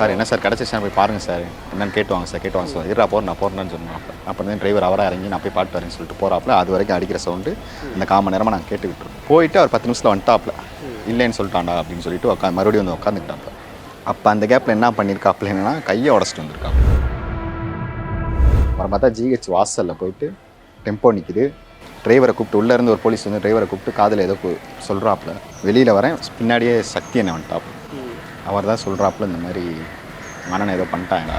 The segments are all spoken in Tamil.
சார் என்ன சார் கிடச்சிச்சு போய் பாருங்கள் சார். என்னன்னு கேட்டு வாங்க சார் கேட்டு வாங்க சார். இருடா போகிறேன் நான் போகிறேன்னு சொன்னோம் அப்போ தான் டிரைவர் அவராக இறங்கி நான் போய் பாட்டு வரேன்னு சொல்லிட்டு போகிறாப்புல அது வரைக்கும் அடிக்கிற சவுண்டு இந்த கால் நேரமாக நாங்கள் கேட்டு விட்டுருவோம் போயிட்டு அவர் பத்து நிமிஷத்தில் வந்துட்டாப்ல இல்லைன்னு சொல்லிட்டாண்டா அப்படின்னு சொல்லிட்டு உட்கா மறுபடியும் வந்து உட்காந்துக்கிட்டாப்ல அப்போ அந்த கேப்பில் என்ன பண்ணியிருக்காப்புல என்னன்னா கையை உடச்சிட்டு வந்திருக்காப்ல அப்புறம் பார்த்தா ஜிஹெச் வாசலில் போயிட்டு டெம்போ நிற்குது டிரைவரை கூப்பிட்டு உள்ளே இருந்து ஒரு போலீஸ் வந்து டிரைவரை கூப்பிட்டு காதில் ஏதோ சொல்கிறாப்புல வெளியில் வரேன் பின்னாடியே சக்தி என்ன வந்துட்டாப்புல. அவர் தான் சொல்கிறாப்புல இந்த மாதிரி மனனை ஏதோ பண்ணிட்டாங்க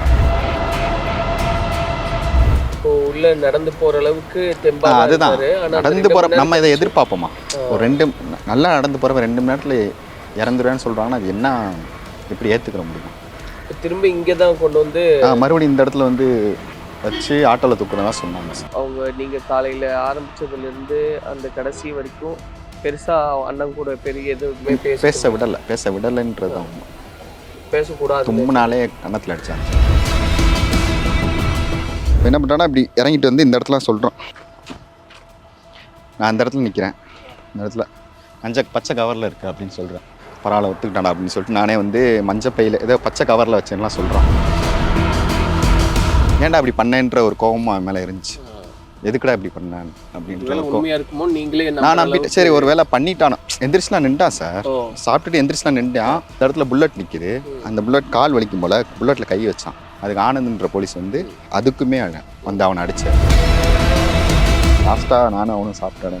உள்ள நடந்து போற அளவுக்கு தெம்பா அதுதான். நடந்து மணி நம்ம இதை எதிர்பார்ப்போமா? ஒரு ரெண்டு நல்லா நடந்து போகிறவன் ரெண்டு மணி நேரத்தில் இறந்துருவேன்னு சொல்கிறாங்கன்னா அது என்ன எப்படி ஏற்றுக்கிற முடியும்? திரும்ப இங்க தான் கொண்டு வந்து மறுபடியும் இந்த இடத்துல வந்து வச்சு ஆட்டோவில் தூக்குறதா சொன்னாங்க. அவங்க நீங்க காலையில ஆரம்பிச்சதுல இருந்து அந்த கடைசி வரைக்கும் பெருசா அண்ணன் கூட பெரிய எதுவுமே பேச விடலை பேச விடலைன்றது உண்மை. பேசக்கூடாது. தும்முனாலே கன்னத்தில் அடிச்சாங்க இப்ப என்ன பண்ணுறான்னா இப்படி இறங்கிட்டு வந்து இந்த இடத்துல சொல்கிறோம் நான் அந்த இடத்துல நிற்கிறேன் இந்த இடத்துல மஞ்சள் பச்சை கவரில் இருக்கு அப்படின்னு சொல்கிறேன் பரவாயில்ல ஒத்துக்கிட்டாடா அப்படின்னு சொல்லிட்டு நானே வந்து மஞ்சள் பையில் ஏதோ பச்சை கவரில் வச்சேன்லாம் சொல்கிறோம் ஏன்டா இப்படி பண்ணேன்ற ஒரு கோபமும் அவன் மேலே இருந்துச்சு. எதுக்குடா இப்படி பண்ணேன் நீங்களே நான் நம்புற நம்பிட்டு அளவுக்கு- சரி ஒரு வேளை பண்ணிட்டானோ? எந்திரிச்சுலாம் நின்ட்டான் சார் சாப்பிட்டுட்டு எந்திரிச்சுலாம் நின்றான் இந்த இடத்துல புல்லட் நிற்கிது அந்த புல்லட் கால் வலிக்கும் போல புல்லட்டில் கை வச்சான். அதுக்கு ஆனந்த்ன்ற போலீஸ் வந்து அதுக்குமே வந்து அவனை அடிச்சான் லாஸ்ட்டாக நானும் அவனும் சாப்பிட்டானே.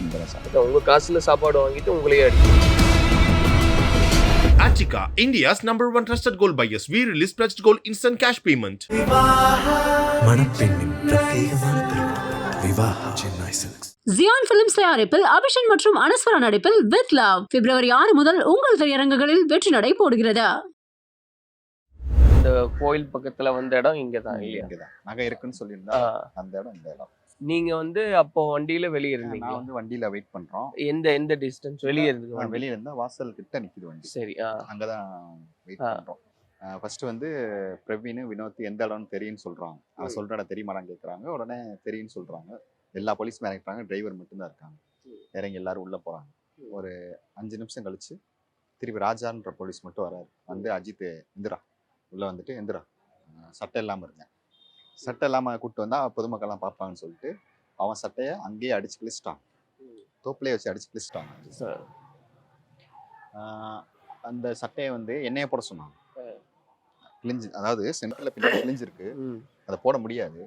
இந்த சார் அதான் உங்க காசுல சாப்பாடு வாங்கிட்டு உங்களையே அடிக்கும் Achika, India's number one trusted gold buyers. We release pledged gold instant cash payment. ஜியான் பிலிம்ஸ் தயாரிப்பில் அபிஷன் மற்றும் அனஸ்வரா நடிப்பில் வித் லவ் பிப்ரவரி ஆறு முதல் உங்கள் திரையரங்குகளில் வெற்றி நடை போடுகிறது. இந்த கோயில் பக்கத்துல வந்த இடம் இங்கதான் இல்லையா? இங்கே தான் நகை இருக்குன்னு சொல்லியிருந்தா. அந்த இடம் இந்த இடம். நீங்க வந்து அப்போ வண்டியில வெளியே இருந்தீங்க நான் வந்து வண்டியில் வெயிட் பண்ணுறோம் எந்த எந்த டிஸ்டன்ஸ் வெளியே இருந்து? வெளியே இருந்தால் வாசல் கிட்ட நிற்கிது வண்டி. சரி ஆ. அங்கே தான் வெயிட் ஆ. பண்ணுறோம் ஃபர்ஸ்ட் வந்து பிரவீன் வினோத் எந்த இடம்னு தெரியும்னு சொல்கிறாங்க அவன் சொல்கிற இடம் தெரியுமாடான்னு கேட்குறாங்க உடனே தெரியும்னு சொல்கிறாங்க எல்லா போலீஸுமே இறங்கிட்டாங்க டிரைவர் மட்டும்தான் இருக்காங்க. இறங்கி எல்லாரும் உள்ளே போகிறாங்க ஒரு அஞ்சு நிமிஷம் கழிச்சு திருப்பி ராஜான்ற போலீஸ் மட்டும் வராரு. வந்து அஜித் எந்திரா உள்ளே வந்துட்டு எந்திரா சட்டை இல்லாமல் இருங்க. சட்டை இல்லாமல் கூப்பிட்டு வந்தால் பொதுமக்கள்லாம் பார்ப்பாங்கன்னு சொல்லிட்டு அவன் சட்டையை அங்கேயே அடிச்சு கிழிச்சிட்டான். தோப்புலேயே வச்சு அடிச்சு கிழிச்சிட்டாங்க சரி. அந்த சட்டையை வந்து எண்ணெயை போட சொன்னாங்க. கிழிஞ்சு அதாவது சென்டரில் பின்னாடி கிழிஞ்சிருக்கு. அதை போட முடியாது.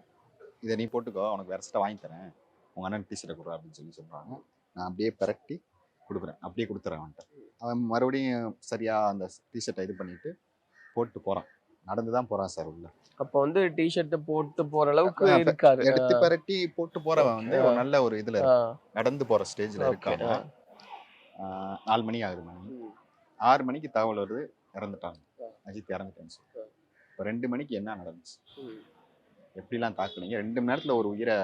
இதை நீ போட்டுக்கோ உனக்கு வேற சட்டை வாங்கி தரேன். உங்கள் அண்ணன் டிஷர்ட்டை கொடுறா அப்படின்னு சொல்லி சொல்கிறாங்க நான் அப்படியே பரட்டி கொடுக்குறேன். அப்படியே கொடுத்துறேன் அவன்கிட்ட. அவன் மறுபடியும் சரியாக அந்த டிஷர்ட்டை இது பண்ணிட்டு போட்டு போகிறான் நடந்து தான் போகிறான் சார் உள்ள. அப்ப வந்து டிஷர்ட் போட்டு போற அளவுக்கு இருக்காரு. எடுத்து பரட்டி போட்டு போகிறவன் வந்து ஒரு நல்ல ஒரு இதில் நடந்து போகிற ஸ்டேஜில் இருக்காங்க நாலு மணி ஆகுது மணி ஆறு மணிக்கு தகவல் வருது இறந்துட்டாங்க அஜித் இறந்துட்டான்னு சொல்லி இப்போ ரெண்டு மணிக்கு என்ன நடந்துச்சு. எப்படிலாம் தாக்குனீங்க? ரெண்டு மணி நேரத்தில் ஒரு உயிரை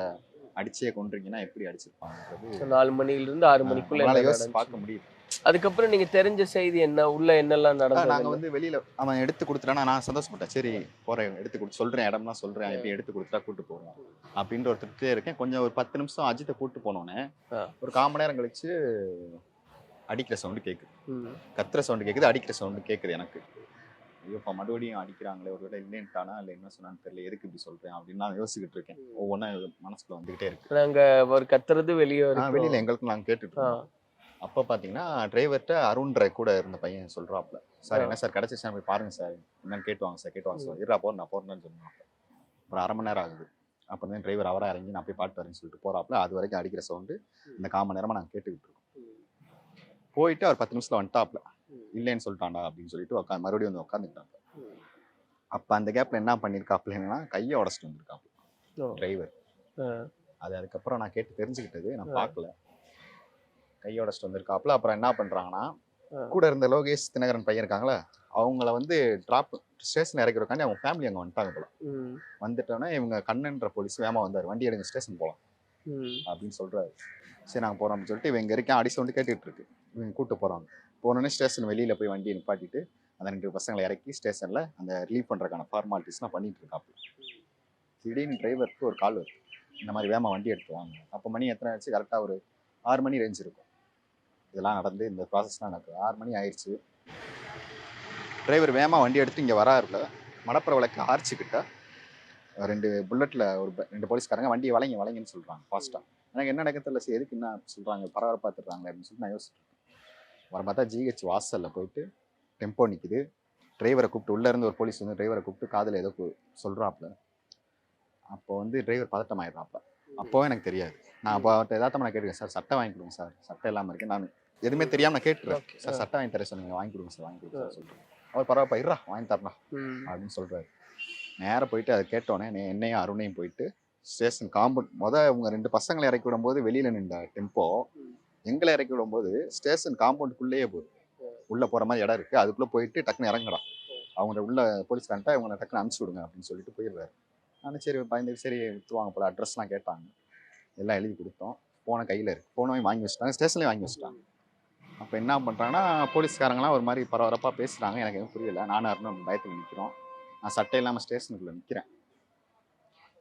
அடிச்சே கொன்றீங்கன்னா எப்படி அடிச்சிருப்பாங்கன்றது So, நாலு மணில இருந்து ஆறு மணிக்குள்ள யோசிச்சு? பார்க்க முடியுது. அதுக்கப்புறம் நீங்க தெரிஞ்ச செய்தி என்ன? உள்ள என்னெல்லாம் நாங்கள் நடந்தது? வந்து வெளியில அவன் எடுத்து கொடுத்துட்டானா நான் சந்தோஷப்பட்டேன். சரி போறேன் எடுத்து கொடுத்து சொல்றேன் இடம்லாம் சொல்றேன் எப்படி எடுத்து கொடுத்துட்டா கூட்டு போவோம். அப்படின்ற ஒரு திருப்தியே இருக்கேன். கொஞ்சம் ஒரு பத்து நிமிஷம் அஜித்தை கூட்டு போனோன்னே. ஒரு கால் மணி நேரம் கழிச்சு அடிக்கிற சவுண்டு கேட்குது ம். கத்துற சவுண்டு கேட்குது அடிக்கிற சவுண்டு கேட்குது எனக்கு. ஐயோ இப்போ மறுபடியும் அடிக்கிறாங்களே ஒரு வேளை இல்லைன்ட்டானா இல்லை என்ன சொன்னான்னு தெரியல எதுக்கு இப்படி சொல்றேன் அப்படின்னு நான் யோசிச்சுட்டு இருக்கேன். ஒவ்வொன்றா மனசுக்குள்ள வந்துகிட்டே இருக்கு. நாங்க ஒரு கத்துறது வெளியே வெளியில எங்களுக்கு நாங்கள் கேட்டுட்டு அப்போ பார்த்தீங்கன்னா டிரைவர்கிட்ட அருண்ற கூட இருந்த பையன் சொல்றாப்ல. சார். என்ன சார்? கிடச்சிச்சு போய் பாருங்க சார். என்னன்னு கேட்டு வாங்க சார் கேட்டு வாங்க சார். இருடா போறேன் நான் போறேன்னு சொன்னாங்க ஒரு அரை மணி நேரம் ஆகுது. அப்புறம் தான் டிரைவர் அவரா இறங்கி நான் போய் பாட்டு வரேன்னு சொல்லிட்டு போறாப்ல. அது வரைக்கும் அடிக்கிற சவுண்டு இந்த கால் மணி நேரமா நாங்கள் கேட்டுக்கிட்டு இருக்கோம். போயிட்டு அவர் பத்து நிமிஷத்துல வந்துட்டாப்ல. இல்லைன்னு சொல்லிட்டான்டா அப்படின்னு சொல்லிட்டு உட்கா மறுபடியும் வந்து உட்காந்துக்கிட்டாப்ல அப்போ அந்த கேப்ல என்ன பண்ணியிருக்காப்ல என்னன்னா கையை உடச்சிட்டு வந்திருக்காப்ல. ஓ. டிரைவர். அது அதுக்கப்புறம் நான் கேட்டு தெரிஞ்சுக்கிட்டது நான். பார்க்கல கையை உடச்சிட்டு வந்திருக்காப்ல அப்புறம் என்ன பண்றாங்கன்னா ஆ. கூட இருந்த லோகேஷ் தினகரன் பையன் இருக்காங்களே அவங்கள வந்து ட்ராப் ஸ்டேஷன் இறக்கிறக்காண்டி அவங்க ஃபேமிலி அங்கே வந்துட்டாங்க போல. வந்துட்டோன்னே இவங்க கண்ணன்ற போலீஸ் வேமா வந்தார். வண்டி எடுங்க ஸ்டேஷன் போகலாம். அப்படின்னு சொல்றாரு. சரி நாங்கள் போகிறோம்னு சொல்லிட்டு இவங்க இருக்கேன். அடி சவுண்டு கேட்டுட்டு இருக்கு. இவங்க கூட்டு போகிறாங்க போனோடனே ஸ்டேஷன் வெளியில் போய் வண்டியை நிப்பாட்டிட்டு அந்த ரெண்டு பசங்களை இறக்கி ஸ்டேஷனில் அந்த ரிலீவ் பண்ணுறதுக்கான ஃபார்மாலிட்டிஸ்லாம் பண்ணிட்டு இருக்காப்பு திடீர்னு டிரைவருக்கு ஒரு கால் வருது. இந்த மாதிரி வேமா வண்டி எடுத்து வாங்க. அப்போ மணி எத்தனை ஆச்சு? கரெக்டாக ஒரு ஆறு மணி ரேஞ்ச் இருக்கும். இதெல்லாம் நடந்து இந்த ப்ராசஸ்லாம் நடக்குது. ஆறு மணி ஆயிடுச்சு. டிரைவர் வேகமாக வண்டி எடுத்து இங்கே வராருல மடப்புற விளக்கு ஆர்ச்சிக்கிட்ட ரெண்டு புல்லட்டில் ஒரு ரெண்டு போலீஸ்காரங்க வண்டியை வளைங்க வளைங்கன்னு சொல்கிறாங்க ஃபாஸ்ட்டாக எனக்கு என்ன நடக்க தெரியல சரி எதுக்கு என்ன சொல்கிறாங்க பரவாயில்ல பார்த்துட்றாங்க அப்படின்னு சொல்லி நான் யோசிச்சுட்டு வர பார்த்தா ஜிஹெச் வாசலில் போயிட்டு டெம்போ நிற்குது டிரைவரை கூப்பிட்டு உள்ளே இருந்து ஒரு போலீஸ் வந்து டிரைவரை கூப்பிட்டு காதில் ஏதோ சொல்கிறாப்புல அப்போ வந்து டிரைவர் பதட்டம் ஆயிடுறாப்புல. அப்போவும் எனக்கு தெரியாது. நான் அப்போ அவர்கிட்ட எதாத்தமாக நான் கேட்டுருக்கேன் சார் சட்டை வாங்கி கொடுங்க சார். சட்டை இல்லாமல் இருக்கேன் நான் எதுவுமே தெரியாமல் நான். சார் சட்டை வாங்கி தர சொன்னீங்க வாங்கி கொடுங்க சார் வாங்கி கொடுங்க சார் சொல்கிறேன் அவர் பரவாயில்ல இருறா வாங்கி தரலாம். அப்படின்னு சொல்றாரு. நேரா போயிட்டு அதை கேட்டோன்னே என்னையும் அருணையும் போயிட்டு ஸ்டேஷன் காம்பவுண்ட் முத இவங்க ரெண்டு பசங்களை இறக்கி விடும்போது வெளியில நின்ற டெம்போ எங்களை இறக்கி விடும்போது ஸ்டேஷன் காம்பவுண்டுக்குள்ளேயே போகுது. உள்ள போற மாதிரி இடம் இருக்கு. அதுக்குள்ள போயிட்டு டக்குன்னு இறங்கடா அவங்க உள்ள போலீஸ்காரன்ட்டா இவங்க டக்குன்னு அனுப்பிச்சு விடுங்க அப்படின்னு சொல்லிட்டு போயிடுறாரு. நானும் சரி பயந்து சரி வித்துவாங்க போல அட்ரஸ்லாம் கேட்டாங்க. எல்லாம் எழுதி கொடுத்தோம். போன கையில் இருக்கு. போனவங்க வாங்கி வச்சுட்டாங்க ஸ்டேஷன்லேயே வாங்கி வச்சுட்டாங்க அப்போ என்ன பண்ணுறாங்கன்னா போலீஸ்காரங்களாம் ஒரு மாதிரி பரபரப்பாக பேசுகிறாங்க எனக்கு எதுவும் புரியல. நானும் அருணும் பயத்தில் நிற்கிறோம் நான் சட்டை இல்லாமல் ஸ்டேஷனுக்குள்ளே நிற்கிறேன்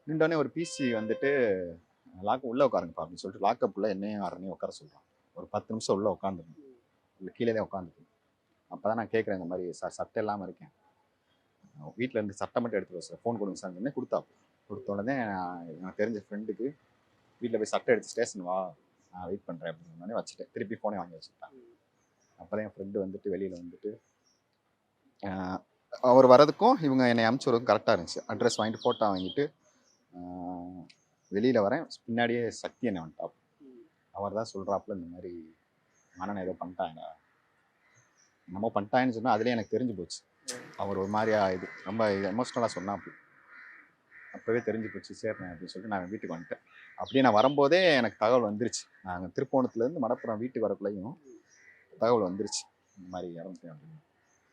நின்றோடனே ஒரு பிசி வந்துட்டு லாக் உள்ளே உட்காருங்கப்பா அப்படின்னு சொல்லிட்டு லாக்கப்புள்ள என்னையும் அருணையும் உட்கார சொல்கிறான் ஒரு பத்து நிமிஷம் உள்ளே உட்காந்துருந்தேன் இல்லை கீழே தான் உட்காந்துருக்கேன் அப்போ தான் நான் கேட்குறேன் இந்த மாதிரி சார் சட்டை இல்லாமல் இருக்கேன். வீட்டில் இருந்து சட்டை மட்டும் எடுத்துட்டு சார். ஃபோன் கொடுங்க சார் என்ன கொடுத்தா கொடுத்த உடனே நான் எனக்கு தெரிஞ்ச ஃப்ரெண்டுக்கு வீட்டில் போய் சட்டை எடுத்து ஸ்டேஷன் வா. நான் வெயிட் பண்ணுறேன் அப்படின்னு சொன்னோடனே வச்சுட்டேன் திருப்பி ஃபோனே வாங்கி வச்சுட்டேன் அப்போ தான் என் ஃப்ரெண்டு வந்துட்டு வெளியில் வந்துட்டு அவர் வரதுக்கும் இவங்க என்னை அனுப்பிச்சு வரதுக்கும் கரெக்டாக இருந்துச்சு. அட்ரஸ் வாங்கிட்டு ஃபோட்டோ வாங்கிட்டு வெளியில் வரேன். பின்னாடியே சக்தி என்னை வந்துட்டாப் அவர் தான் சொல்கிறாப்புல இந்த மாதிரி அண்ணன் ஏதோ பண்ணிட்டாங்க நம்ம பண்ணிட்டாங்கன்னு சொன்னால் அதுலேயே எனக்கு தெரிஞ்சு போச்சு. அவர் ஒரு மாதிரியா இது ரொம்ப எமோஷ்னலாக சொன்னாப்புல. அப்போவே தெரிஞ்சு போச்சு சேர்றேன் அப்படின்னு சொல்லிட்டு நான் வீட்டுக்கு வந்துட்டேன். அப்படியே நான் வரும்போதே எனக்கு தகவல் வந்துருச்சு. நாங்கள் திருப்போணத்துலேருந்து மடப்புறம் வீட்டுக்கு வரக்குள்ளேயும் தகவல் வந்துருச்சு. இந்த மாதிரி இறந்துட்டேன் அப்படின்னு.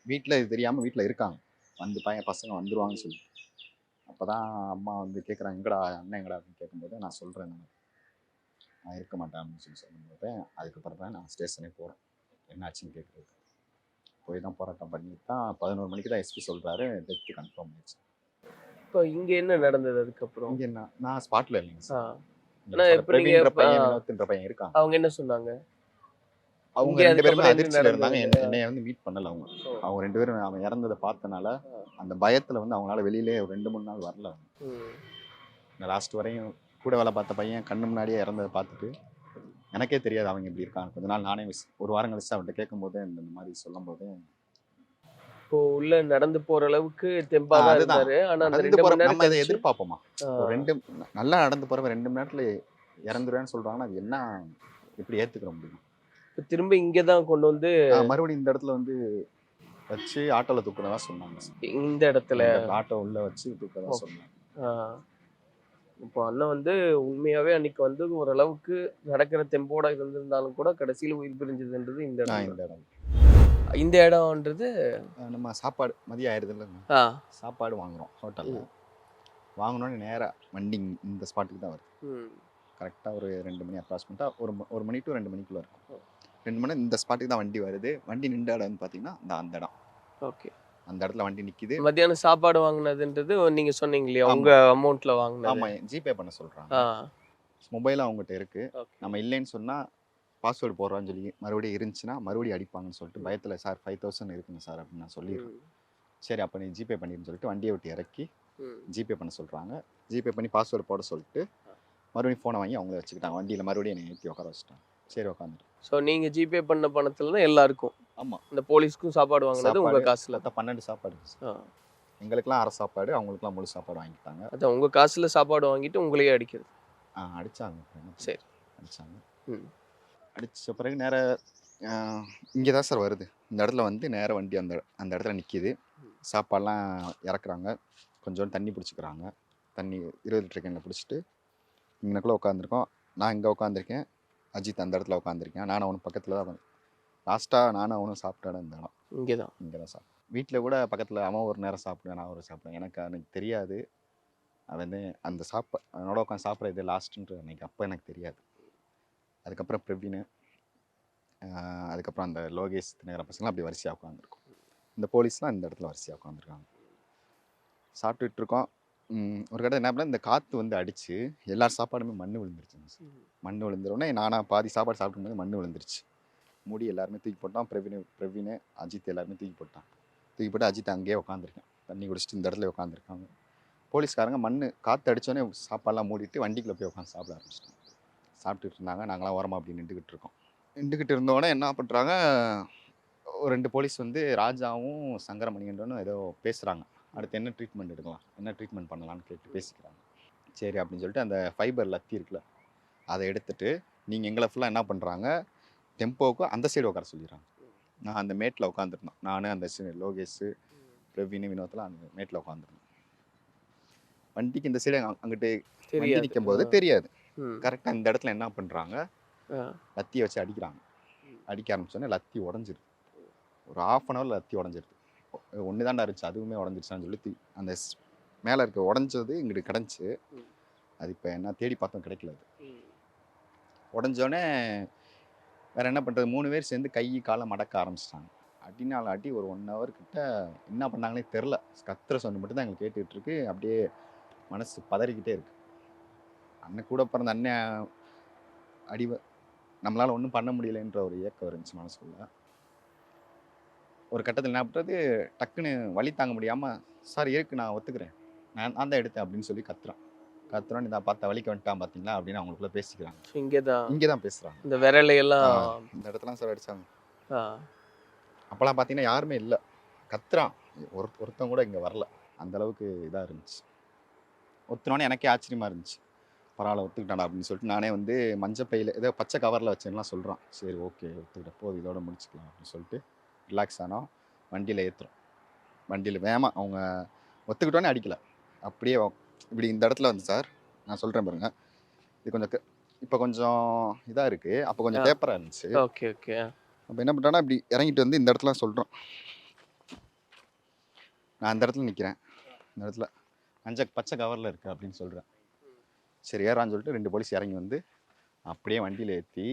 வீட்டில் இது தெரியாமல் வீட்டில் இருக்காங்க. வந்து பையன் பசங்க வந்துருவாங்கன்னு சொல்லி. அப்போ தான் அம்மா வந்து கேட்குறாங்க எங்கடா அண்ணன் எங்கடா? அப்படின்னு கேட்கும்போது நான் சொல்கிறேன் நான் இருக்க மாட்டேன் அப்படின்னு சொல்லி சொல்லும்போது அதுக்கப்புறம் தான் நான் ஸ்டேஷனே போகிறேன் என்னாச்சுன்னு கேட்குறது போய் தான் போராட்டம் பண்ணி தான் பதினோரு மணிக்கு தான் எஸ்பி சொல்கிறாரு டெத்து கன்ஃபார்ம் ஆயிடுச்சு. இப்போ இங்க என்ன நடந்தது அதுக்கப்புறம்? இங்கே நான் நான் ஸ்பாட்டில் இல்லைங்க. சார். ஆனா இப்ப நீங்க பையன் இருக்காங்க அவங்க என்ன சொன்னாங்க? அவங்க ரெண்டு பேருமே அதிர்ச்சியில் இருந்தாங்க. என்னைய வந்து மீட் பண்ணல அவங்க. அவங்க ரெண்டு பேரும் அவன் இறந்ததை பார்த்தனால அந்த பயத்துல வந்து அவங்களால வெளியிலே ஒரு ரெண்டு மூணு நாள் வரல. லாஸ்ட் வரையும் கூட வேலை பார்த்த பையன் கண்ணு முன்னாடியே இறந்ததை பார்த்துட்டு எனக்கே தெரியாது அவங்க இப்படி இருக்காங்க கொஞ்ச நாள் நானே ஒரு வாரம் கழிச்சு அவன்கிட்ட கேட்கும் போதே இந்த இந்த மாதிரி சொல்லும் போது இப்போ உள்ள நடந்து போற அளவுக்கு தெம்பா தான். இருந்தாரு. ஆனா நடந்து ரெண்டு போற நம்ம கழிச்சு, எதிர்பார்ப்போமா? ரெண்டு நல்லா நடந்து போறவன் ரெண்டு மணி நேரத்துல இறந்துருவேன்னு சொல்றாங்கன்னா அது என்ன எப்படி ஏத்துக்கிற முடியும்? இப்ப திரும்ப இங்க தான் கொண்டு வந்து மறுபடியும் இந்த இடத்துல வந்து வச்சு ஆட்டோல தூக்குறதா சொன்னாங்க. இந்த இடத்துல. ஆட்டோ உள்ள வச்சு தூக்கதா ஓ. சொன்னாங்க. இப்போ அண்ணன் வந்து உண்மையாவே அன்னைக்கு வந்து ஓரளவுக்கு நடக்கிற தெம்போட இருந்திருந்தாலும் கூட கடைசியில உயிர் பிரிஞ்சதுன்றது இந்த இடம் இந்த இடம். இந்த இடம்ன்றது நம்ம சாப்பாடு மதியம் ஆயிடுது இல்லைங்க ஆ. சாப்பாடு வாங்குறோம் ஹோட்டலில். வாங்கினோடனே நேராக வண்டி இந்த ஸ்பாட்டுக்கு தான் வருது. கரெக்டாக ஒரு ரெண்டு மணி அப்ராக்சிமேட்டாக ஒரு ஒரு மணி டு ரெண்டு மணிக்குள்ளே இருக்கும். ரெண்டு மணி இந்த ஸ்பாட்டுக்கு தான் வண்டி வருது. வண்டி நின்ற இடம்னு பார்த்தீங்கன்னா இந்த அந்த இடம். ஓகே. அந்த இடத்துல வண்டி நிற்கிது மத்தியானம் சாப்பாடு வாங்கினதுன்றது நீங்க சொன்னீங்க இல்லையா ஆமா. உங்க அமௌண்ட்ல வாங்கினது. ஆமாம் ஜிபே பண்ண சொல்கிறாங்க மொபைலும் அவங்ககிட்ட இருக்குது நம்ம இல்லைன்னு சொன்னால் பாஸ்வேர்டு போடுறான்னு சொல்லி மறுபடியும் இருந்துச்சுன்னா மறுபடியும் அடிப்பாங்கன்னு சொல்லிட்டு பயத்தில் சார் ஃபைவ் தௌசண்ட் இருக்குங்க சார் அப்படின்னு நான் சொல்லிடுறேன். சரி அப்போ நீ ஜிபே பண்ணிருன்னு சொல்லிட்டு வண்டியை விட்டு இறக்கி. ஜிபே பண்ண சொல்கிறாங்க ஜிபே பண்ணி பாஸ்வேர்டு போட சொல்லிட்டு மறுபடியும் ஃபோனை வாங்கி அவங்கள வச்சுக்கிட்டாங்க. வண்டியில் மறுபடியும் என்னை ஏற்றி உட்கார வச்சுட்டாங்க. சரி உட்காந்துட்டு ஸோ நீங்க ஜிபே பண்ண பணத்துல தான் எல்லாருக்கும். ஆமாம் இந்த போலீஸ்க்கும் சாப்பாடு வாங்கினது உங்க காசுல. மொத்தம் பன்னெண்டு சாப்பாடு. எங்களுக்கெல்லாம் அரை சாப்பாடு அவங்களுக்குலாம் முழு சாப்பாடு வாங்கிட்டாங்க. அதான் உங்க காசுல சாப்பாடு வாங்கிட்டு உங்களையே அடிக்கிறது. ஆ அடித்தாங்க சரி. அடித்தாங்க ம். அடித்த பிறகு நேராக இங்கே தான் சார் வருது. இந்த இடத்துல வந்து நேராக வண்டி அந்த அந்த இடத்துல நிற்கிது சாப்பாடெலாம் இறக்குறாங்க. கொஞ்சோண்டு தண்ணி பிடிச்சிக்கிறாங்க. தண்ணி இருபது லிட்டர் கேனில் பிடிச்சிட்டு இங்கனக்குள்ளே உட்காந்துருக்கோம். நான் இங்கே உட்காந்துருக்கேன். அஜித் அந்த இடத்துல உட்காந்துருக்கேன். நானும் அவனும் பக்கத்தில் தான் லாஸ்ட்டாக நானும் அவனும் சாப்பிட்ட இடம் இந்த இடம். இங்கே தான். இங்கே தான் சாப்பிட்டேன் வீட்டில் கூட பக்கத்தில் அவன் ஒரு நேரம் சாப்பிடுவேன் நான் ஒரு சாப்பிடுவேன். எனக்கு எனக்கு தெரியாது. அவன் வந்து அந்த சாப்பா அவனோட உட்காந்து சாப்பிட்றது லாஸ்ட்டுன்ற அன்னைக்கு அப்போ எனக்கு தெரியாது. அதுக்கப்புறம் பிரவீன் அதுக்கப்புறம் அந்த லோகேஷ் தினகர பசங்களாம் அப்படி வரிசையாக உட்காந்துருக்கும். இந்த போலீஸ்லாம் இந்த இடத்துல வரிசையாக உட்காந்துருக்காங்க. சாப்பிட்டுட்டு இருக்கோம். உம், ஒரு கடை என்ன பண்ண இந்த காற்று வந்து அடித்து எல்லார் சாப்பாடுமே மண் விழுந்துருச்சுங்க சார் மண் விழுந்துருன்னே நானாக பாதி சாப்பாடு சாப்பிடும்போது மண் விழுந்துருச்சு. முடி எல்லாருமே தூக்கி போட்டான். பிரவீன் பிரவீன் அஜித் எல்லாருமே தூக்கி போட்டான். தூக்கி போட்டு அஜித் அங்கேயே உட்காந்துருக்கேன். தண்ணி குடிச்சிட்டு இந்த இடத்துல உட்காந்துருக்காங்க. போலீஸ்காரங்க மண் காற்று அடிச்சோடனே சாப்பாடெல்லாம் மூடிட்டு வண்டிக்குள்ளே போய் உட்காந்து சாப்பிட ஆரம்பிச்சிட்டாங்க. சாப்பிட்டுட்டு இருந்தாங்க நாங்களாம் ஓரமாக அப்படி நின்றுக்கிட்டு இருக்கோம் நின்றுக்கிட்டு இருந்தோடனே என்ன பண்ணுறாங்க ஒரு ரெண்டு போலீஸ் வந்து ராஜாவும் சங்கரமணிகண்டனும் ஏதோ பேசுகிறாங்க அடுத்து என்ன ட்ரீட்மெண்ட் எடுக்கலாம் என்ன ட்ரீட்மெண்ட் பண்ணலாம்னு கேட்டு பேசிக்கிறாங்க. சரி அப்படின்னு சொல்லிட்டு அந்த ஃபைபர் லத்தி இருக்குல்ல அதை எடுத்துட்டு நீங்கள் எங்களை ஃபுல்லாக என்ன பண்ணுறாங்க டெம்போவுக்கு அந்த சைடு உட்கார சொல்லிடுறாங்க. நான் அந்த மேட்டில் உட்காந்துருந்தோம் நான் அந்த லோகேஷ் பிரவீன் வினோத்லாம் அந்த மேட்டில் உட்காந்துருந்தோம் வண்டிக்கு இந்த சைடு அங்கிட்டு நிற்கும் போது தெரியாது. கரெக்டாக இந்த இடத்துல என்ன பண்ணுறாங்க. லத்தியை வச்சு அடிக்கிறாங்க. அடிக்க ஆரம்பிச்சோடனே லத்தி உடஞ்சிருது. ஒரு ஆஃப் அன் ஹவர் லத்தி உடஞ்சிருது. ஒன்று தாண்டா இருந்துச்சு அதுவுமே உடஞ்சிருச்சான்னு சொல்லி அந்த மேலே இருக்க உடஞ்சது இங்கிட்டு ம். அது இப்போ என்ன தேடி பார்த்தோம் கிடைக்கல அது. உடஞ்சோடனே வேற என்ன பண்ணுறது மூணு பேர் சேர்ந்து கை காலை மடக்க ஆரம்பிச்சிட்டாங்க. அடினால அடி ஒரு ஒன் ஹவர் கிட்ட என்ன பண்ணாங்களே தெரில கத்துற சொன்ன மட்டும் தான் எங்களுக்கு கேட்டுட்டு இருக்கு. அப்படியே மனசு பதறிக்கிட்டே இருக்கு. அண்ணன் கூட பிறந்த அண்ணன் அடி வ- நம்மளால ஒன்றும் பண்ண முடியலன்ற ஒரு ஏக்கம் இருந்துச்சு மனசுக்குள்ள. ஒரு கட்டத்தில் என்ன பண்ணுறது டக்குன்னு வலி தாங்க முடியாமல் சார் இருக்கு நான் ஒத்துக்கிறேன். நான் நான் தான் எடுத்தேன் அப்படின்னு சொல்லி கத்துறான். கத்துறோன்னு இதை பார்த்தா வலிக்கு வந்துட்டான் பார்த்தீங்களா அப்படின்னு அவங்களுக்குள்ள பேசிக்கிறாங்க. So, இங்கதான் இங்கே தான் பேசுகிறாங்க இந்த விரலையெல்லாம் இந்த இடத்துல சார் அடிச்சாங்க. ஆ. அப்போலாம் பார்த்தீங்கன்னா யாருமே இல்லை. கத்துறான். ஒரு ஒருத்தன் கூட இங்கே வரல. அந்த அளவுக்கு இதாக இருந்துச்சு. ஒத்துனோடனே எனக்கே ஆச்சரியமா இருந்துச்சு. பரவாயில்ல ஒத்துக்கிட்டாடா அப்படின்னு சொல்லிட்டு நானே வந்து மஞ்சப்பையில் ஏதோ பச்சை கவரில் வச்சேன்லாம் சொல்கிறான் சரி ஓகே ஒத்துக்கிட்ட போது இதோட முடிச்சுக்கலாம் அப்படின்னு சொல்லிட்டு ரிலாக்ஸ் ஆனோம். வண்டியில் ஏற்றுறோம் வண்டியில் வேகமாக அவங்க ஒத்துக்கிட்டோன்னே அடிக்கல. அப்படியே இப்படி இந்த இடத்துல வந்து சார் நான் சொல்கிறேன் பாருங்க. இது கொஞ்சம் இப்போ கொஞ்சம் இதாக இருக்குது அப்போ கொஞ்சம். பேப்பராக இருந்துச்சு. ஓகே ஓகே அப்போ என்ன பண்ணுறான்னா இப்படி இறங்கிட்டு வந்து இந்த இடத்துல சொல்கிறோம் நான் அந்த இடத்துல நிற்கிறேன் இந்த இடத்துல மஞ்ச பச்சை கவரில் இருக்கு அப்படின்னு சொல்கிறேன் சரி ஏறான்னு சொல்லிட்டு ரெண்டு போலீஸ் இறங்கி வந்து அப்படியே வண்டியில் ஏற்றி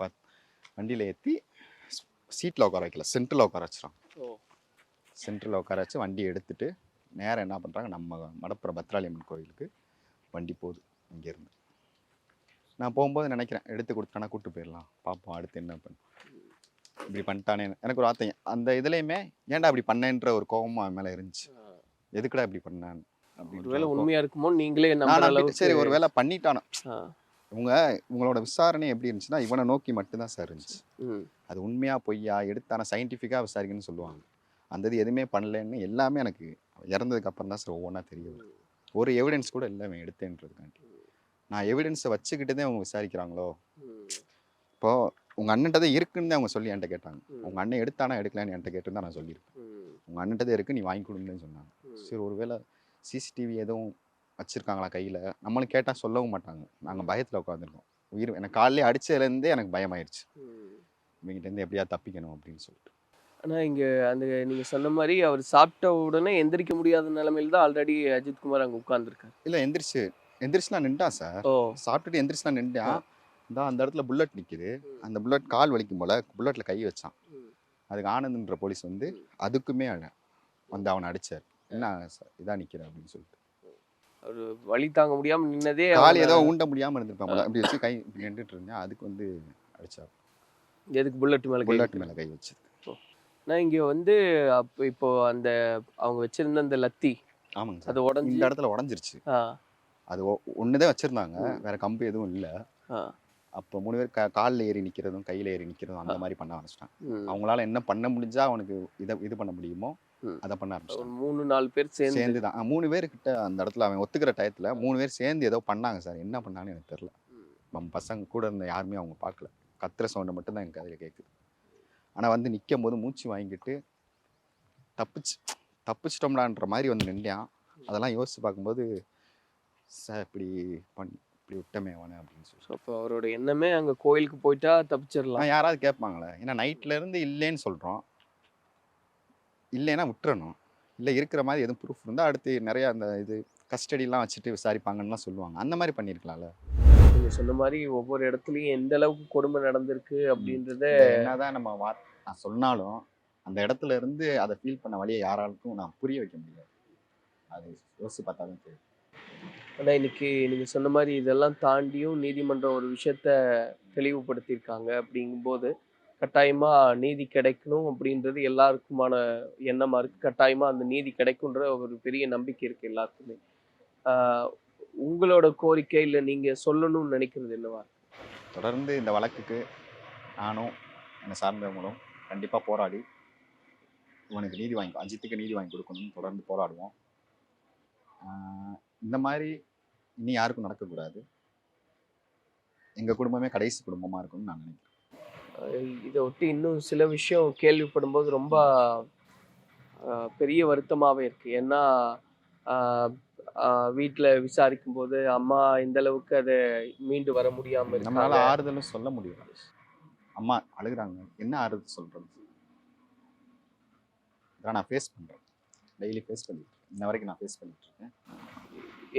பத் வண்டியில் ஏற்றி சீட்டில் உட்கார வைக்கல சென்டரில் உட்கார வச்சிடும் சென்டரில் உட்கார வச்சு வண்டி எடுத்துட்டு நேரா என்ன பண்ணுறாங்க நம்ம மடப்புற பத்ராளியம்மன் கோயிலுக்கு வண்டி போகுது இங்கேருந்து. நான் போகும்போது நினைக்கிறேன் எடுத்து கொடுத்தானா கூட்டு போயிடலாம் பார்ப்போம் அடுத்து என்ன பண்ண இப்படி பண்ணிட்டானே. எனக்கு ஒரு வார்த்தை அந்த இதுலேயுமே ஏன்டா இப்படி பண்ணேன்ற ஒரு கோபமும் அவன் மேலே இருந்துச்சு. எதுக்குடா இப்படி பண்ணான் அப்படின்ற ஒருவேளை. உண்மையா இருக்குமோ நீங்களே அளவுக்கு சரி ஒரு வேலை பண்ணிட்டானோ. இவங்க இவங்களோட விசாரணை எப்படி இருந்துச்சுன்னா இவனை நோக்கி மட்டும்தான் சார் இருந்துச்சு. அது உண்மையா பொய்யா எடுத்தான சயின்டிஃபிக்காக விசாரிக்கணும்னு சொல்லுவாங்க அந்த இது எதுவுமே பண்ணலன்னு எல்லாமே எனக்கு இறந்ததுக்கு அப்புறம் தான் சார் ஒவ்வொன்றா தெரிய வருது ஒரு எவிடன்ஸ் கூட இல்லை அவன் எடுத்தேன்றதுக்காண்டி நான் எவிடன்ஸை வச்சுக்கிட்டு தான் அவங்க விசாரிக்கிறாங்களோ. இப்போ உங்க இருக்குன்னு தான் அவங்க சொல்லி என்கிட்ட கேட்டாங்க. உங்க அண்ணன் எடுத்தானா எடுக்கலான்னு என்கிட்ட கேட்டு நான் சொல்லியிருப்பேன். உங்க அண்ணன்ட்டதே இருக்கு நீ வாங்கி கொடுங்கன்னு சொன்னாங்க. சரி ஒருவேளை சிசிடிவி எதுவும் வச்சிருக்காங்களா கையில? நம்மளும் கேட்டா சொல்லவும் மாட்டாங்க. நாங்க பயத்துல உட்காந்துருக்கோம் உயிர் எனக்கு காலையிலே அடிச்சதுலேருந்தே எனக்கு பயமாயிருச்சு. ம். இவங்கிட்ட இருந்து எப்படியா தப்பிக்கணும் அப்படின்னு சொல்லிட்டு. ஆனா இங்க அந்த நீங்க சொன்ன மாதிரி அவர் சாப்பிட்ட உடனே எந்திரிக்க முடியாத நிலைமையில தான் ஆல்ரெடி அஜித் குமார் அங்க உட்கார்ந்துருக்காரு. இல்ல எந்திரிச்சு. எந்திரிச்சுலாம் நின்ட்டான் சார். சாப்பிட்டுட்டு எந்திரிச்சுலாம் நின்ட்டான் இந்த அந்த இடத்துல புல்லட் நிக்குது. அந்த புல்லட் கால் வலிக்கும் போல புல்லட்ல கை வச்சான். அதுக்கு ஆனந்த்ன்ற போலீஸ் வந்து அதுக்குமே அவன் வந்து அவனை அடிச்சார். என்ன சார் இதா நிக்கிற அப்படின்னு சொல்லிட்டு. அவர் வழி தாங்க முடியாம நின்னதே கால் ஏதோ ஊண்ட முடியாம இருந்திருப்பான் போல. அப்படி வச்சு கை நின்றுட்டு இருந்தேன். அதுக்கு வந்து அடிச்சார். எதுக்கு புல்லட் மேல புல்லட்? மேல கை வச்சு நான் இங்க வந்து அப்ப இப்போ அந்த அவங்க வச்சிருந்த அந்த லத்தி ஆமாங்க சார். அது உடஞ்சி இந்த இடத்துல உடஞ்சிருச்சு. அது ஒ- ஒண்ணுதான் வச்சிருந்தாங்க. வேற கம்பு எதுவும் இல்ல. அப்போ மூணு பேர் கா- கால்ல ஏறி நிக்கிறதும் கையில ஏறி நிக்கிறதும் அந்த மாதிரி பண்ண ஆரம்பிச்சிட்டான். அவங்களால என்ன பண்ண முடிஞ்சா அவனுக்கு இதை இது பண்ண முடியுமோ. அதை பண்ண ஒரு ஆரம்பிச்சிட்டான் மூணு நாலு பேர் சேர்ந்து. சேர்ந்து தான். மூணு பேர் கிட்ட அந்த இடத்துல அவன் ஒத்துக்கிற டயத்துல மூணு பேர் சேர்ந்து ஏதோ பண்ணாங்க சார். என்ன பண்ணான்னு எனக்கு தெரியல. ம். நம்ம பசங்க கூட இருந்த யாருமே அவங்க பார்க்கல. கத்துற சவுண்டை மட்டும் தான் எனக்கு அதில் கேட்குது ஆனா வந்து நிற்கும் போது மூச்சு வாங்கிட்டு தப்பிச்சு தப்பிச்சிட்டோம்லான்ற மாதிரி வந்து நின்றான் அதெல்லாம் யோசிச்சு பார்க்கும்போது சார் இப்படி பண்ணி இப்படி விட்டமே அவனை அப்படின்னு சொல்லி அப்போ அவரோட எண்ணமே அங்க கோயிலுக்கு போயிட்டா தப்பிச்சிடலாம். யாராவது கேட்பாங்களே. ஏன்னா நைட்ல இருந்து இல்லைன்னு சொல்றோம். இல்லைன்னா விட்டுறணும். இல்லை இருக்கிற மாதிரி எதுவும் ப்ரூஃப் இருந்தால் அடுத்து நிறைய அந்த இது கஸ்டடிலாம் வச்சுட்டு விசாரிப்பாங்கன்னுலாம் சொல்லுவாங்க. அந்த மாதிரி பண்ணியிருக்கலாம்ல நீங்க சொன்ன மாதிரி ஒவ்வொரு இடத்துலயும் எந்த அளவுக்கு கொடுமை நடந்திருக்கு அப்படின்றத என்னதான் நம்ம வா நான் சொன்னாலும் அந்த இடத்துல இருந்து அதை ஃபீல் பண்ண வழியை யாராலுக்கும் நான் புரிய வைக்க முடியாது. அது யோசிச்சு பார்த்தா தான் தெரியும். ஆனா இன்னைக்கு நீங்க சொன்ன மாதிரி இதெல்லாம் தாண்டியும் நீதிமன்றம் ஒரு விஷயத்த தெளிவுபடுத்தியிருக்காங்க அப்படிங்கும்போது கட்டாயமா நீதி கிடைக்கணும் அப்படின்றது எல்லாருக்குமான எண்ணமா இருக்கு. கட்டாயமா அந்த நீதி கிடைக்குன்ற ஒரு பெரிய நம்பிக்கை இருக்கு எல்லாருக்குமே. உங்களோட கோரிக்கை இல்லை நீங்க சொல்லணும்னு நினைக்கிறது என்னவா தொடர்ந்து இந்த வழக்குக்கு நானும் என்னை சார்ந்தவங்களும் கண்டிப்பாக போராடி இவனுக்கு நீதி வாங்கி அஜித்துக்கு நீதி வாங்கி கொடுக்கணும்னு தொடர்ந்து போராடுவோம். இந்த மாதிரி இனி யாருக்கும் நடக்கக்கூடாது. எங்கள் குடும்பமே கடைசி குடும்பமாக இருக்கும்னு நான் நினைக்கிறேன். இதை ஒட்டி இன்னும் சில விஷயம் கேள்விப்படும்போது ரொம்ப ஆஹ் பெரிய வருத்தமாவே இருக்கு. ஏன்னா வீட்டில் விசாரிக்கும் போது அம்மா இந்த அளவுக்கு அதை மீண்டு வர முடியாம நம்மளால இருக்காங்க ஆறுதலும் சொல்ல முடியல. அம்மா அழுகுறாங்க. என்ன ஆறுதல் சொல்றது? இதான் நான் ஃபேஸ் பண்றேன். டெய்லி ஃபேஸ் பண்ணிட்டு. இன்ன வரைக்கும் நான் ஃபேஸ் பண்ணிட்டு இருக்கேன்.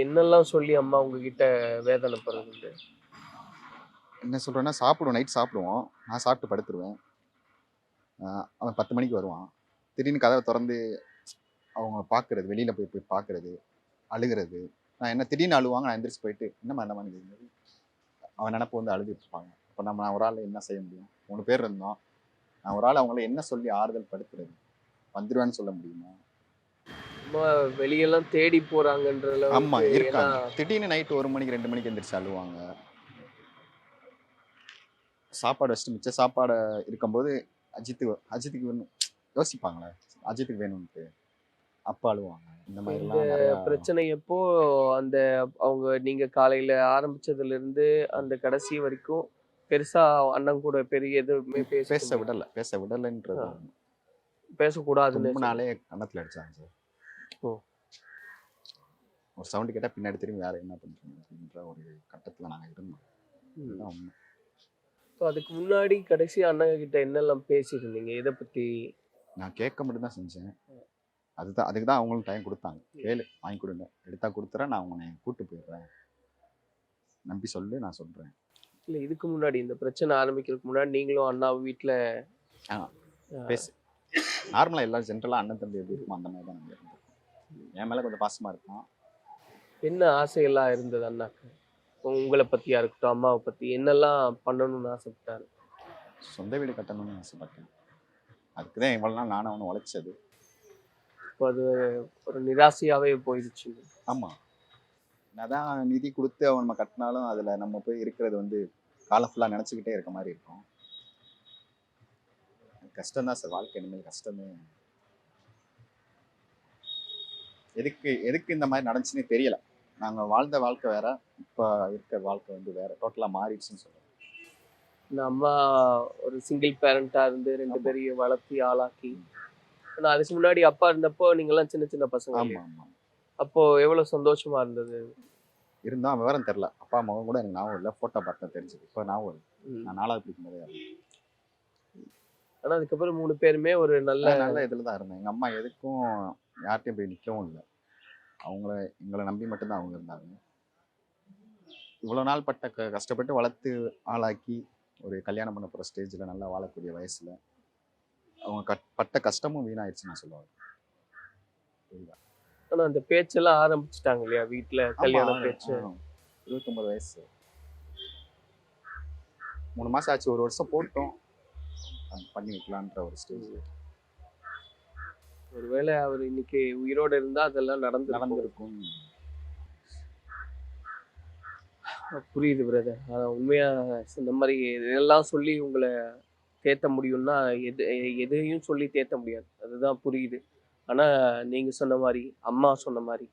என்னெல்லாம் சொல்லி அம்மா உங்ககிட்ட வேதனைப்படுறது என்ன சொல்றேன்னா சாப்பிடுவோம் நைட் சாப்பிடுவோம். நான் சாப்பிட்டு படுத்துருவேன். அவன் பத்து மணிக்கு வருவான். திடீர்னு கதவை திறந்து அவங்க பார்க்கறது வெளியில போய் போய் பார்க்கறது அழுகிறது. நான் என்ன திடீர்னு அழுவாங்க நான் எந்திரிச்சு போயிட்டு என்னம்மா என்னம்மா நீங்க அவன் நினப்பு வந்து அழுதுட்டு இருப்பாங்க. அப்போ நம்ம நான் ஒரு ஆள் என்ன செய்ய முடியும்? மூணு பேர் இருந்தோம். நான் ஒரு ஆள் அவங்கள என்ன சொல்லி ஆறுதல் படுத்துறது? வந்துருவேன்னு சொல்ல முடியுமா? வெளியெல்லாம் தேடி போறாங்கன்ற ஆமா இருக்காங்க. திடீர்னு நைட் ஒரு மணிக்கு ரெண்டு மணிக்கு எந்திரிச்சு அழுவாங்க. சாப்பாடு வச்சுட்டு மிச்ச சாப்பாடை இருக்கும்போது அஜித்துக்கு அஜித்துக்கு வேணும். யோசிப்பாங்களே அஜித்துக்கு வேணும்ட்டு அப்பா அழுவாங்க. இந்த மாதிரிலாம் பிரச்சனை எப்போ அந்த அவங்க நீங்க காலையில ஆரம்பிச்சதுல இருந்து அந்த கடைசி வரைக்கும் பெருசா அண்ணன் கூட பெரிய எதுவுமே பேச விடல பேச விடலைன்றது. பேசக்கூடாதுன்னு தும்புனாலே கன்னத்துல அடிச்சாங்க சார். ஓ. ஒரு சவுண்டு கேட்டா பின்னாடி திரும்பி வேற என்ன பண்றீங்க அப்படின்ற ஒரு கட்டத்துல நாங்க இருந்தோம். So அதுக்கு முன்னாடி கடைசி அண்ணன் கிட்ட என்னெல்லாம் பேசியிருந்தீங்க இதை பத்தி? நான் கேட்க மட்டும் தான் செஞ்சேன். அதுதான் அதுக்கு தான் அவங்களும் டைம் கொடுத்தாங்க. கேளு வாங்கி கொடுங்க. எடுத்தா கொடுத்துறேன் நான் உன்னை கூட்டு போயிடுறேன். நம்பி சொல்லு நான் சொல்றேன். இல்ல இதுக்கு முன்னாடி இந்த பிரச்சனை ஆரம்பிக்கிறதுக்கு முன்னாடி நீங்களும் அண்ணா வீட்ல ஆ, பேசு. நார்மலா எல்லாரும் ஜென்ரலா அண்ணன் தம்பி எப்படி இருக்கும் அந்த மாதிரி தான் நாங்கள் இருந்தோம் என் மேல கொஞ்சம் பாசமா இருப்பான் என்ன ஆசையெல்லாம் இருந்தது அண்ணாக்கு? உங்களை பத்தியா இருக்கட்டும் அம்மாவை பத்தி என்னெல்லாம் பண்ணணும்னு ஆசைப்பட்டாரு? சொந்த வீடு கட்டணும்னு ஆசைப்பட்டேன். அதுக்கு தான் இவ்வளவு நாள் நானும் அவனை உழைச்சது. இப்போ அது ஒரு நிராசையாவே போயிடுச்சு. ஆமா. என்னதான் நிதி கொடுத்து அவன் நம்ம கட்டினாலும் அதுல நம்ம போய் இருக்கிறது வந்து காலம் ஃபுல்லா நினைச்சுக்கிட்டே இருக்க மாதிரி இருக்கும். கஷ்டம் தான் சார் வாழ்க்கை இனிமேல் கஷ்டமே. எதுக்கு எதுக்கு இந்த மாதிரி நடந்துச்சுன்னே தெரியல. நாங்க வாழ்ந்த வாழ்க்கை வேற இப்ப இருக்கிற வாழ்க்கை வந்து வேற. டோட்டலா மாறிடுச்சுன்னு சொல்றேன். இந்த அம்மா ஒரு சிங்கிள் பேரண்டா இருந்து ரெண்டு. பேரையும் வளர்த்தி ஆளாக்கி ஆனா அதுக்கு முன்னாடி அப்பா இருந்தப்போ நீங்கெல்லாம் சின்ன சின்ன பசங்க ஆமா இல்லையா? ஆமா அப்போ எவ்வளவு சந்தோஷமா இருந்தது? இருந்தா விவரம் தெரியல. அப்பா அம்மாவும் கூட எனக்கு ஞாபகம் இல்லை. போட்டோ பார்த்தா தெரிஞ்சது. இப்போ ஞாபகம் இல்லை. நான் நாலாவது படிக்கும் போதே ஆனா அதுக்கப்புறம் மூணு பேருமே ஒரு நல்ல நல்ல நல்ல இதில் தான் இருந்தேன். எங்கள் அம்மா எதுக்கும் யார்கிட்டயும் போய் நிற்கவும் இல்லை. அவங்கள எங்களை நம்பி மட்டும்தான் அவங்க இருந்தாங்க. இவ்வளோ நாள் பட்ட க கஷ்டப்பட்டு வளர்த்து ஆளாக்கி ஒரு கல்யாணம் பண்ண போகிற ஸ்டேஜில் நல்லா வாழக்கூடிய வயசில் அவங்க கட் பட்ட கஷ்டமும் வீணாயிடுச்சு நான் சொல்லுவேன். ஆனா அந்த பேச்செல்லாம் ஆரம்பிச்சுட்டாங்க இல்லையா? வீட்டுல கல்யாண பேச்சு. இருபத்தொம்பது வயசு. மூணு மாதம் ஆச்சு ஒரு வருஷம் போட்டோம். பண்ணி வைக்கலான்ற ஒரு ஸ்டேஜ் ஒருவேளை அவர் இன்னைக்கு உயிரோட இருந்தா அதெல்லாம் நடந்து நடந்திருக்கும். புரியுது பிரதர் உண்மையா இந்த மாதிரி இதெல்லாம் சொல்லி உங்களை தேத்த முடியும்னா எது எதையும் சொல்லி தேத்த முடியாது. அதுதான் புரியுது. ஆனா நீங்க சொன்ன மாதிரி அம்மா சொன்ன மாதிரி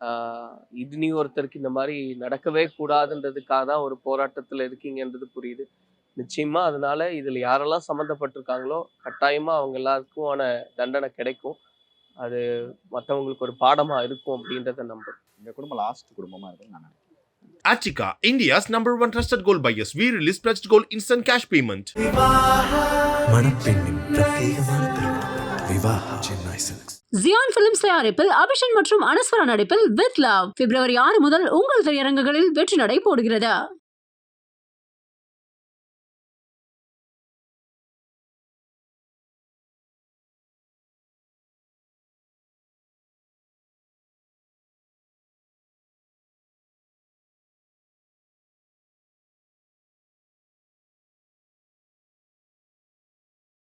ஆஹ் இது நீ ஒருத்தருக்கு இந்த மாதிரி நடக்கவே கூடாதுன்றதுக்காக தான் ஒரு போராட்டத்துல இருக்கீங்கன்றது புரியுது. நிச்சயமா அதனால இதுல யாரெல்லாம் சம்மந்தப்பட்டிருக்காங்களோ கட்டாயமா அவங்க எல்லாருக்குமான தண்டனை கிடைக்கும். அது மற்றவங்களுக்கு ஒரு பாடமா இருக்கும் அப்படின்றத நம்புறேன் எங்கள் குடும்பம் லாஸ்ட் குடும்பமாக இருக்குன்னு நான் Achika, India's number one trusted gold buyers. We release pledged gold instant cash payment. மணப்பெண்ணின் பிரத்யேகமான திருமணம். விவாஹா சென்னை சில்க்ஸ் ஜியான் பிலிம்ஸ் தயாரிப்பில் அபிஷன் மற்றும் அனஸ்வரா நடிப்பில் வித் லவ் பிப்ரவரி ஆறு முதல் உங்கள் திரையரங்குகளில் வெற்றி நடை போடுகிறது.